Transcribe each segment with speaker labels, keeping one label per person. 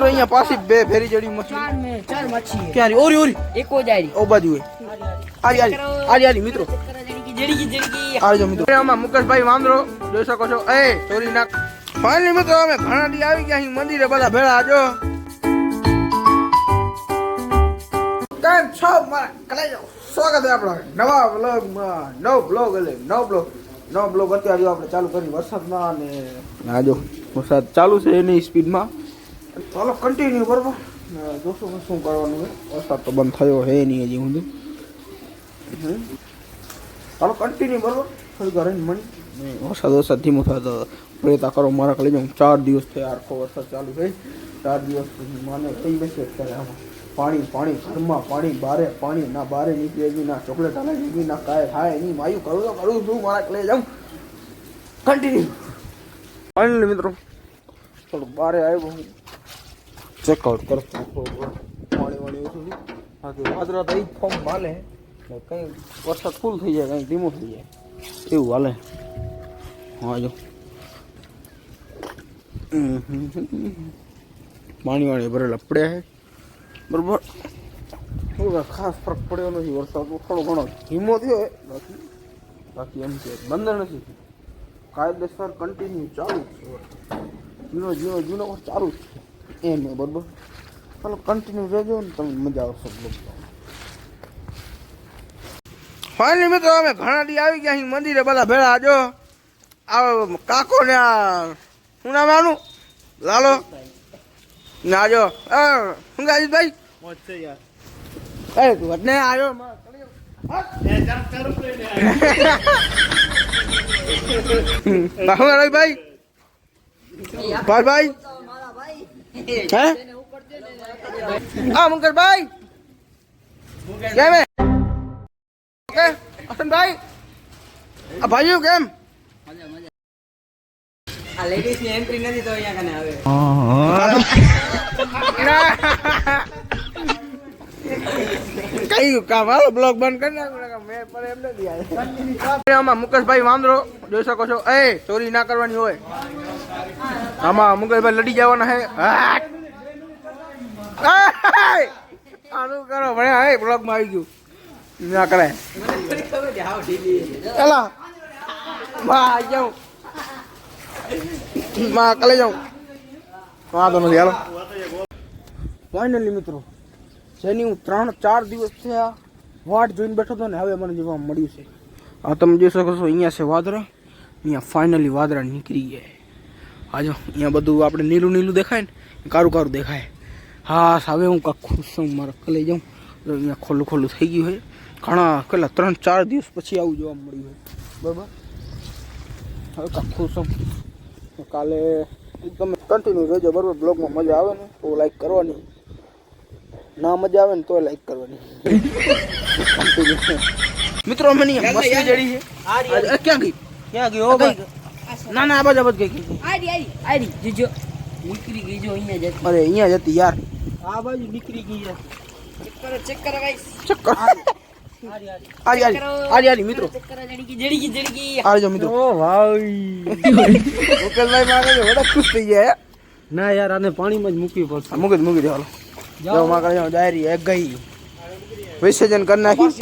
Speaker 1: અહીંયા પાછી બે ફેરી જડી
Speaker 2: મચ્છી ચાર
Speaker 1: મચ્છી ક્યારે ઓરી ઓરી.
Speaker 2: એકો જારી
Speaker 1: ઓ બાજુ આરી આરી. આરી આરી મિત્રો. આવજો મિત્રો. આમાં મુકેશભાઈ વાંદરો જોઈ શકો છો. એ ચોરી નાખ ફાઇનલી મિત્રો અમે ઘણા દી આવી ગયા અહીં મંદિરે. બધા ભેળા આજો. કેમ છો? મારા કલે સ્વાગત છે આપણો. નવા બ્લોગ નવ બ્લોગ એટલે નવ બ્લોગ નવ બ્લોગ અત્યારે આપણે ચાલુ કરી વરસાદમાં અને આજો. વરસાદ ચાલુ છે એની સ્પીડમાં. ચાલો કન્ટિન્યુ બરોબર જોશું કે શું કરવાનું છે. વરસાદ તો બંધ થયો હે નહીં હજી હું ચાલો કન્ટિન્યુ બરાબર થોડી ઘરે મળી. વરસાદ વરસાદ ધીમો થતો પ્રયત્ન કરો મારા કલે જાઉં ચાર દિવસ થયા આખો વરસાદ ચાલુ થઈ ચાર દિવસ માને થઈ બેસે અત્યારે આમાં. પાણી પાણી ઘરમાં પાણી બારે પાણી ના બારે નીકળે નહીં ના ચોકલેટ હાલે નહીં ના કાંઈ થાય નહીં માયું કરું તો કરું છું મારા કલે જાઉં. કન્ટિન્યુ ફાઇનલી મિત્રો થોડું બારે આવ્યો હું. ચેકઆઉટ કરતો થોડું પાણી વાણી ઓછું છે બાકી વાદળા તો એ ફોર્મ માલે ને કંઈ વરસાદ ફૂલ થઈ જાય કંઈ ધીમો થઈ જાય એવું હાલે હા જો પાણી વાણી ભરેલા પડ્યા છે બરોબર શું કાંઈ ખાસ ફરક પડ્યો નથી વરસાદ થોડો ઘણો ધીમો થયો છે બાકી બાકી એમ છે બંધ નથી કાયદેસર કન્ટિન્યુ ચાલુ જ છે વરસાદ. ઝીણો ઝીણો ઝીણો વરસાદ ચાલુ જ છે એમ નહીં બરોબર? ચાલો કન્ટિન્યુ રહેજો ને તમને મજા આવશે બ્લોગ ફાઇનલી મિત્રો અમે ઘણા દી આવી ગયા અહીં મંદિરે બધા ભેળા જો. આ કાકો ને આ શું નામ આનું? લાલો? ને આજો શું ગાજી ભાઈ એ તું વટને આવ્યો ભાઈ ભાઈ? હે? હા મુંકરભાઈ કેમ ઓકે હસનભાઈ આ ભાઈઓ કેમ?
Speaker 2: આ લેડીઝની એન્ટ્રી નથી તો અહીંયા કને આવે.
Speaker 1: કઈ કામ? હાલો બ્લોગ બંધ કરી નાખો મેં પર એમ નથી આમાં મુકેશભાઈ વાંદરો જોઈ શકો છો. એ ચોરી ના કરવાની હોય. આમાં મુકેશભાઈ લડી જવાના હે. આનું કરો ભણ્યા હે બ્લોગમાં આવી ગયું. ના કરે ચાલો. માં આવી જાઉં. માં કલે જાઉં. વાંધો નથી, હાલો. ફાઇનલી મિત્રો. જેની હું ત્રણ, ચાર દિવસ થયા વાટ જોઈને બેઠો હતો ને, હવે મને જોવા મળ્યું છે. આ તમે જોઈ શકો છો, અહીંયા છે વાદરા અહીંયા ફાઇનલી વાદળા નીકળી ગયા. આજો અહીંયા બધું આપણે નીલું નીલું દેખાય ને કારું કારું દેખાય. હા હવે હું કાંક ખુશ છું મારા કલે જાઉં. અહીંયા ખોલું ખોલું થઈ ગયું હોય ઘણા કેટલા ત્રણ ચાર દિવસ પછી આવું જોવા મળ્યું હોય બરાબર? હવે કાંક ખુશ છું. કાલે તમે કન્ટિન્યુ રહેજો બરાબર? બ્લોગમાં મજા આવે ને તો લાઈક કરવાની. ના મજા આવે ને તો લાઈક કરવાની. મિત્રો મને મસ્તી જડી છે. ક્યાં ગઈ?
Speaker 2: ક્યાં
Speaker 1: ગઈ? ના ના આ બાજુ આ બાજુ ગઈ ગઈ.
Speaker 2: આરી આરી આરી જોજો. નીકળી ગઈ જો અહીંયા જતી
Speaker 1: અરે અહીંયા જતી યાર.
Speaker 2: આ બાજુ નીકળી ગઈ છે. ચેક કરો ચેક કરો ગાઈસ
Speaker 1: ચક્કર
Speaker 2: આરી આરી.
Speaker 1: આરી આરી. આરી આરી. મિત્રો.
Speaker 2: ચેક કરો જડી કી જડી કી જડી કી
Speaker 1: આવજો મિત્રો.
Speaker 2: ઓ ભાઈ.
Speaker 1: મુકેશભાઈ મારે વડા ખુશ થઈ ગયા
Speaker 2: ના યાર આને પાણીમાં જ મૂકવી પડશે.
Speaker 1: હે મૂકી દે, મૂકી દે હાલો. જાઓ. માં કરી જાઓ. ડાયરી એક ગઈ. વિસર્જન કરી નાખી.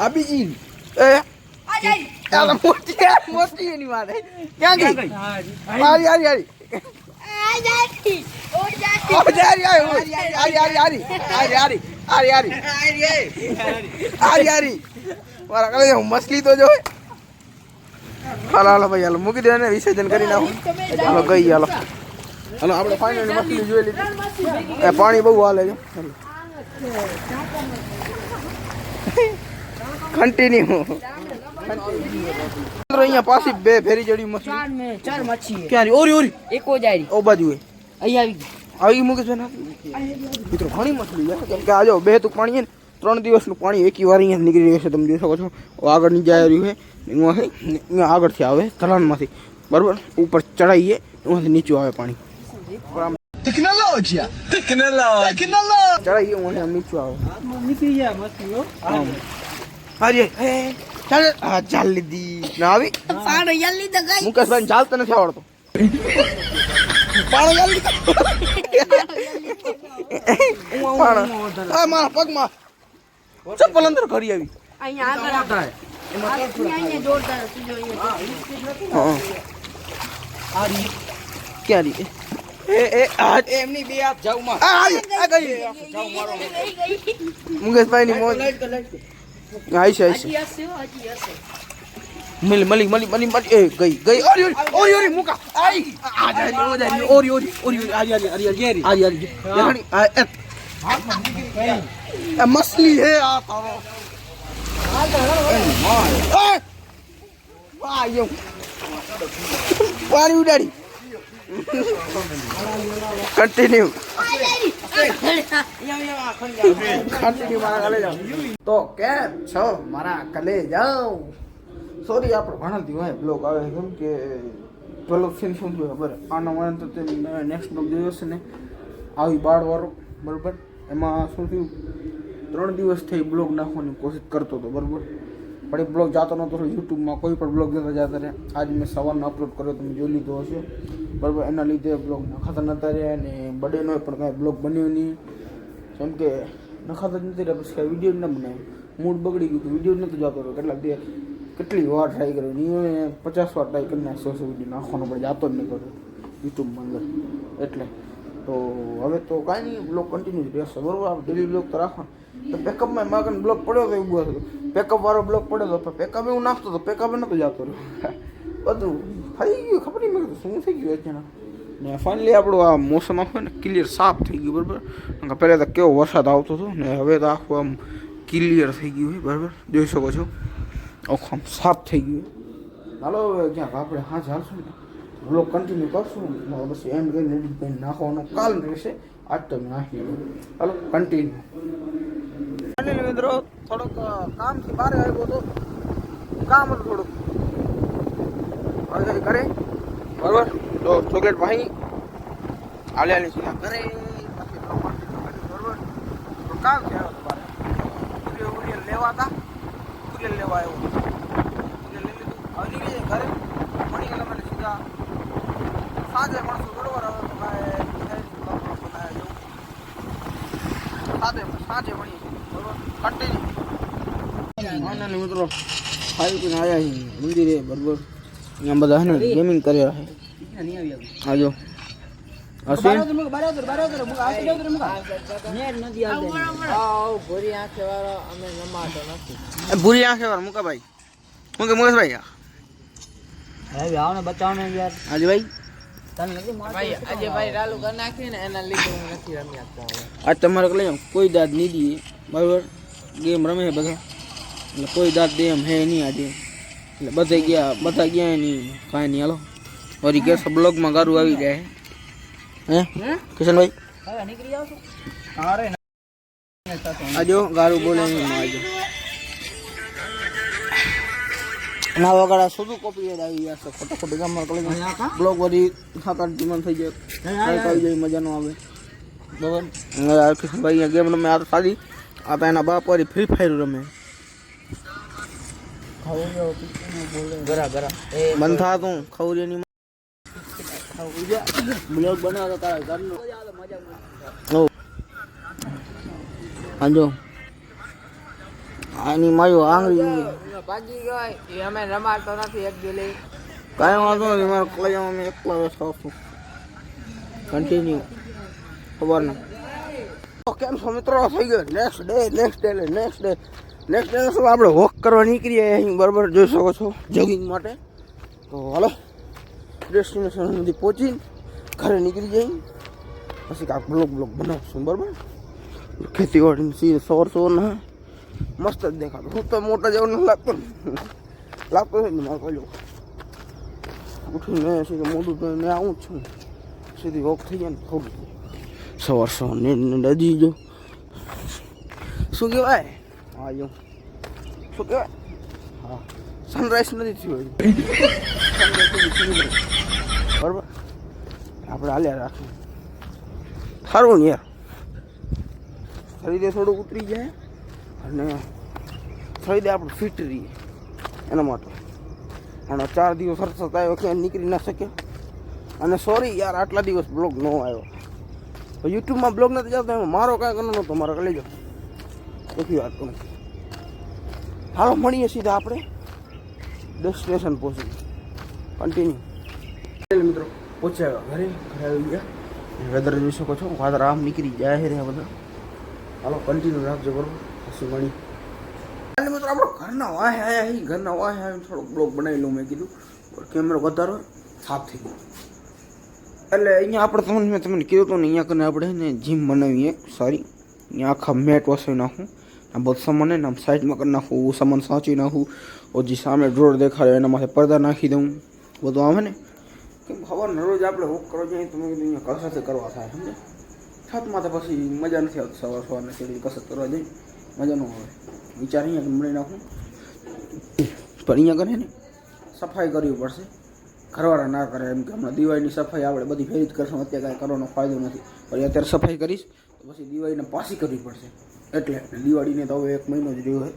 Speaker 1: આ બીજી. એ? આ ચાલો મોટી યાર મોટી એની વાત ક્યાં ગઈ? હારી હારી હારી મછલી તો જો. હાલો હાલો ભાઈ હાલો. મૂકી દે વિસર્જન કરી નાખો. હાલો ગઈ હાલો. હાલો આપણે ફાઇનલ મછલી જોઈ લીધી. પાણી બહુ હાલે છે. કન્ટિન્યુ અહીંયા પાછી બે ફેરી જડી
Speaker 2: મસ્ત ચાર મચ્છી
Speaker 1: ક્યાં ઓરી ઓરી.
Speaker 2: એકો જાય
Speaker 1: ઓ બાજુ
Speaker 2: અહીંયા આવી
Speaker 1: મુકેશ મિત્રો ઘણી મછલી છે કેમ કે આજો બે તો પાણી ને ત્રણ દિવસનું પાણી એકી વાર અહીંયા નીકળી રહ્યું છે તમે જોઈ શકો છો. આગળ જાય રહ્યું છે અહીંયા આગળથી આવે તલાનમાંથી બરાબર? ઉપર ચડાઈએ એમાંથી નીચું આવે પાણી. ચડાઈએ નીચું આવે.
Speaker 2: નીકળી
Speaker 1: જાય મસ્તી અરે ચાલ હા ચાલ લીધી ના આવી મુકેશભાઈ ચાલ નથી આવડતો પાડો કરી આવી
Speaker 2: અહીંયા આગળ અહીંયા જોરદાર
Speaker 1: આ રી ક્યાં મુકેશભાઈ ની મોજ આઈ છે આઈ છે.
Speaker 2: મળી મળી મળી હજી હશે.
Speaker 1: મલી મલી મલી મલી મલી એ ગઈ ગઈ. ઓરી ઓરી ઓરી ઓરી મુકા. આઈ. આ જા રી ઓરી ઓરી ઓરી ઓરી આરી આરી આરી આરી આરી આરી દેખાણી આ એ. એ મછલી હે આ તારો. એ! વાહ યો પાણી ઉડાડી. કન્ટિન્યુ તો કેમ છો? મારા કલે જાઓ સોરી આપણે ભણાવતી હોય બ્લોગ આવે કેમ કે પેલો સીન શું થયું ખબર? આનો મને તો તે નેક્સ્ટ બ્લોગ જોયો છે ને આવી બાળવાળો બરાબર? એમાં શું થયું? ત્રણ દિવસ થઈ બ્લોગ નાખવાની કોશિશ કરતો હતો, બરાબર? પણ એ બ્લોગ જાતો નહોતો યુટ્યુબમાં કોઈ પણ બ્લોગ જતા જતા રહે. આજ મેં સવારનો અપલોડ કર્યો, તમે જોઈ લીધો હશે. બરાબર, એના લીધે બ્લોગ નખાતા નતા રહ્યા અને બર્થડેનો પણ કાંઈ બ્લોગ બન્યો નહીં. જેમ કે નખાતા જ નથી રહ્યા, પછી કાંઈ વીડિયો ન બનાવ્યો. મૂડ બગડી ગયું વીડિયો નહોતો જતો રહ્યો. કેટલાક દે કેટલી વાર ટ્રાય કર્યો નહીં પચાસ વાર ટ્રાય કરી નાખ્યો વીડિયો નાખવાનો પણ જાતો જ નહીં કર્યો યુટ્યુબમાં અંદર. એટલે તો હવે તો કાંઈ નહીં, બ્લોક કન્ટિન્યુ રહેશે બરાબર? આપણે ડેલી બ્લોક તો રાખવાનો તો પેકઅપમાં માગણ બ્લોક પડ્યો તો એવું હતું? પેકઅપ વાળો બ્લોક પડ્યો તો પણ પેકઅપ એવું નાખતો હતો પેકઅપ નહોતો જતો બધું થઈ ગયું, ખબર નહીં મેં શું થઈ ગયું અચાનક ને ફાઇનલી આપણું આ મોસમ આખું ને ક્લિયર સાફ થઈ ગયું, બરાબર? પહેલાં તો કેવો વરસાદ આવતો હતો ને હવે તો આખું આમ ક્લિયર થઈ ગયું હોય બરાબર? જોઈ શકો છો. આખું આમ સાફ થઈ ગયું હાલો ક્યાંક આપણે હા ચાલશું ને. બ્લોગ કન્ટિન્યુ કરશું. પછી એમ કરીને એડિટ કરીને નાખવાનું કાલ રહેશે. આજ તો નાખી હાલો કન્ટિન્યુ કન્ટિન્યુ મિત્રો થોડોક કામથી બહાર આવ્યો હતો કામ હતું થોડુંક. હવે કરે? બરાબર? તો ચોકલેટ ભાઈ. હાલે હાલે સીધા કરી, બરાબર. તો કામ છે લેવા હતા. કુરિયર લેવા આવ્યો. કુરિયર લઈ લીધું. હવે ઘરે મળી ગયેલા મને સીધા સાંજે મળશું બરોબર હવે તો કાંઈ થાય નહીં, બ્લોગ બ્લોગ બનાવ્યા જેવું. સાંજે સાંજે મળીએ બરોબર કન્ટિન્યુ ફાઇનલી મિત્રો ખાઈ પીને આવ્યા છીએ મંદિરે બરોબર અહીંયા બધા હે ને ગેમિંગ કર્યા છે આજો અશ્વિન એ ભૂરી આંખે વાર મુકા ભાઈ મુકે મુકેશભાઈ આજે ભાઈ
Speaker 2: આજે ભાઈ રાલુ કરી નાખ્યું ને એના લીધે હું નથી રમ્યા તો હવે.
Speaker 1: આજ તમારે લઈ કોઈ દાદ નહીં દઈએ બરાબર? ગેમ રમે છે બધા. એટલે કોઈ દાદ દે એમ હે નહીં આજે. એટલે બધા ગયા બધા ગયા નહીં કાંઈ નહીં હાલો. વળી ગેસ બ્લોગમાં ગારું આવી જાય. હે? કિશનભાઈ? આજો ગારું બોલે નહીં આજો. ના વગાડા શું કોપી યાદ આવી જશે ખોટા ખોટી ગામમાં કોલેજ બ્લોગ વરી સાત આઠ જીવન થઈ જાય. કાંઈક આવી જાય મજા ન આવે. બરાબર? ભાઈ અહીંયા ગેમ રમે. આ તો સાદી. આ તો એના બાપ વાળી ફ્રી ફાયર રમે. મન થા તું ની બ્લોગ બનાવો તારા ઘરનો. ઓ. આજો આની માયો આંગળી
Speaker 2: ભાગી ગઈ. એ અમે રમાડતો નથી એક દિલી
Speaker 1: કાંઈ વાંધો નહીં મારા કોઈ અમે એકલા બેઠા છું કન્ટિન્યુ ખબર નહીં. કેમ છો મિત્રો? થઈ ગયો. Next day next day next day next day શું આપણે વોક કરવા નીકળીએ અહીં? બરાબર જોઈ શકો છો જોગિંગ માટે. તો હાલો ડેસ્ટિનેશન સુધી પહોંચીને ઘરે નીકળી જઈ. પછી કાંક બ્લોક બ્લોક બનાવશું બરાબર? ખેતીવાડીની સોર સોર સવારના મસ્ત જ દેખાતો હું તો મોટા જેવો નથી લાગતો લાગતો છે ને મારે કહ્યું ઉઠીને સીધું મોઢું ધોઈને આવું જ છું સીધી વોક થઈ જાય ને થોડું સવાર સવાર ને ડજી જો શું કહેવાય હા જો શું કહેવાય હા સનરાઈઝ નથી થયું. બરાબર આપણે હાલ્યા રાખીએ સારું ને યાર શરીરે થોડું ઉતરી જાય અને શરીરે આપણે ફિટ રહીએ એના માટે. અને ચાર દિવસ સરસ આવ્યો કે નીકળી ના શકે. અને સોરી યાર આટલા દિવસ બ્લોગ ન આવ્યો. યુટ્યુબમાં બ્લોગ નથી જતો એમાં મારો કાંઈ કરવાનો નહોતો મારો લઈ જાઓ એટલી વાત કરું હાલો મળીએ સીધા આપણે ડેસ્ટિનેશન પહોંચી. કન્ટિન્યુ મિત્રો પહોંચ્યા ઘરે ઘરે આવી ગયા. વેધર જોઈ શકો છો. વાદળ આમ નીકળી જાય છે બધા. હાલો કન્ટિન્યુ રાખજો બરોબર? મળી અને મિત્રો આપણો ઘરના વાહે આયા હી, ઘરના વાહે આવીને થોડોક બ્લોગ બનાવી લઉં મેં કીધું. કેમેરો વધારો સાફ થઈ ગયો. એટલે અહીંયા આપણે તમને, મેં તમને કીધું હતું ને, અહીંયા કરીને આપણે ને જીમ બનાવીએ. સારી અહીંયા આખા મેટ વસાવી નાખું. આ બધું સામાન ને આમ સાઈડમાં કરી નાખું સામાન સાચવી નાખું. ઓજી સામે ડ્રોર દેખાડે, એના માથે પડદા નાખી દઉં. બધું આવે ને. કેમ ખબર ને રોજ આપણે વોક કરવા જઈએ તો કીધું અહીંયા કસરત કરવા થાય સમજે છત તો પછી મજા નથી આવતી સવાર સવારને ચડી કસરત કરવા જઈએ. મજા ન આવે વિચાર અહીંયા મળી નાખું. પણ અહીંયા કરે ને, સફાઈ કરવી પડશે. ઘરવાળા ના કરે એમ કે હમણાં દિવાળીની સફાઈ આપણે બધી ફેરી જ કરશું, અત્યારે કાંઈ કરવાનો ફાયદો નથી. પણ અત્યારે સફાઈ કરીશ, તો પછી દિવાળીને પાછી કરવી પડશે. એટલે દિવાળીને તો હવે એક મહિનો જ રહ્યો હોય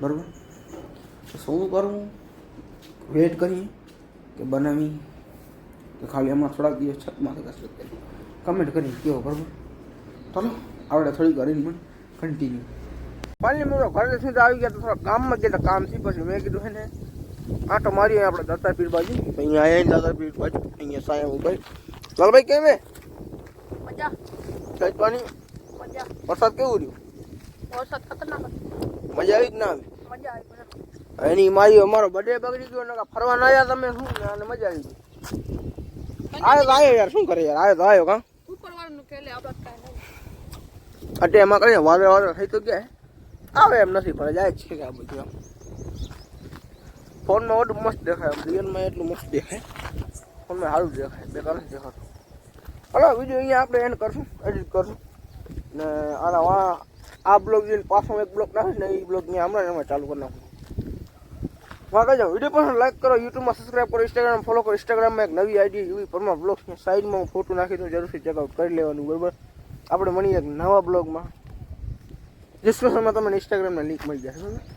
Speaker 1: બરાબર? શું કરવું વેટ કરીએ કે બનાવી? કે ખાલી હમણાં થોડાક દિવસ છતમાં કસરત કરી કમેન્ટ કરી કહો, બરાબર? ચાલો આપણે થોડીક કરીને પણ કન્ટિન્યુ પાણી મોરો ઘરે સુધી આવી ગયા તો થોડા ગામમાં ગયા કામથી પછી મેં કીધું છે ને આટો મારી આપણે દત્તાપીર બાજુ. અહીંયા આવ્યા દત્તાપીર બાજુ. અહીંયા સાયા ઉભાઈ લાલભાઈ કેમ હે?
Speaker 2: મજા.
Speaker 1: સાહેબ પાણી?
Speaker 2: મજા.
Speaker 1: વરસાદ કેવું રહ્યું?
Speaker 2: વરસાદ ખતરનાક
Speaker 1: મજા આવી જ ના આવી?
Speaker 2: મજા આવી
Speaker 1: એની મારી અમારો બર્થડે બગડી ગયો ને ફરવા ના આવ્યા તમે શું? ને અને મજા આવી ગઈ. આયો તો આયો યાર શું કરે યાર? આયો તો આયો કા?
Speaker 2: ઉપરવાળાનું કેલે? આપણે કાઈ નહીં.
Speaker 1: અટે એમાં કરે વાદળ વાદળ થઈ તો ગયા આવે એમ નથી, પણ જાય છે કે આ બધું આમ ફોનમાં ઓડું મસ્ત દેખાય રિયલમાં એટલું મસ્ત દેખાય. ફોનમાં સારું દેખાય બેકાર દેખાતું. હલો, વીડિયો અહીંયા આપણે એન્ડ કરશું એડિટ કરશું. ને આના વા આ બ્લોગ જોઈને પાછો એક બ્લોગ નાખે ને, એ બ્લોગ મેં હમણાં એમાં ચાલુ કરી નાખું. વાંધો જાઓ. વીડિયો પણ લાઈક કરો યુટ્યુબમાં સબસ્ક્રાઈબ કરો ઇન્સ્ટાગ્રામ ફોલો કરો. ઇન્સ્ટાગ્રામમાં એક નવી આઈડી એવી પરમા બ્લોગ સાઈડમાં હું ફોટો નાખી દઉં જરૂરથી ચેકઆઉટ કરી લેવાનું, બરાબર? આપણે મળીએ એક નવા બ્લોગમાં ડિસ્ક્રિપ્શનમાં તમને ઇન્સ્ટાગ્રામના લિંક મળી જશે